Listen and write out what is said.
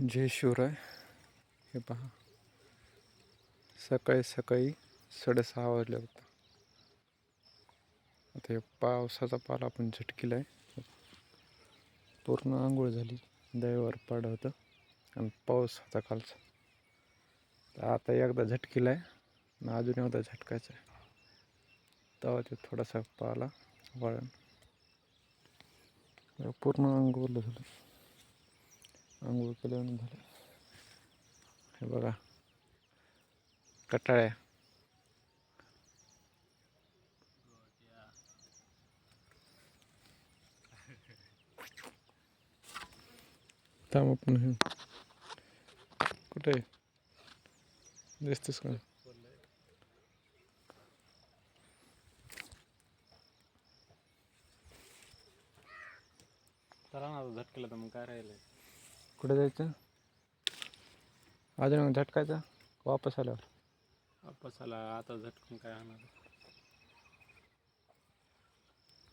जय शिवराय हे पहा. सकाळी सकाळी साडेसहा वाजले होता. आता हे पावसाचा पाला आपण झटकीला आहे पूर्ण आंघोळ झाली. दैवर पाड होतं. आणि पाऊस होता कालचा तर आता एकदा झटकीला आहे आणि अजून एकदा झटकायचा आहे. तेव्हा ते थोडासा पाला वळण. पूर्ण अंघोळलं झालं. आंघोळ केल्यानं झालं. हे बघा. कटाळ्या. थांब आपण हे. कुठे दिसतेस का? चला ना झटकेला तर मग काय राहिलंय? कुठे जायचं? अजून झटकायचं झटकायचा वापस आल्यावर. वापस आला आता झटकून काय होणार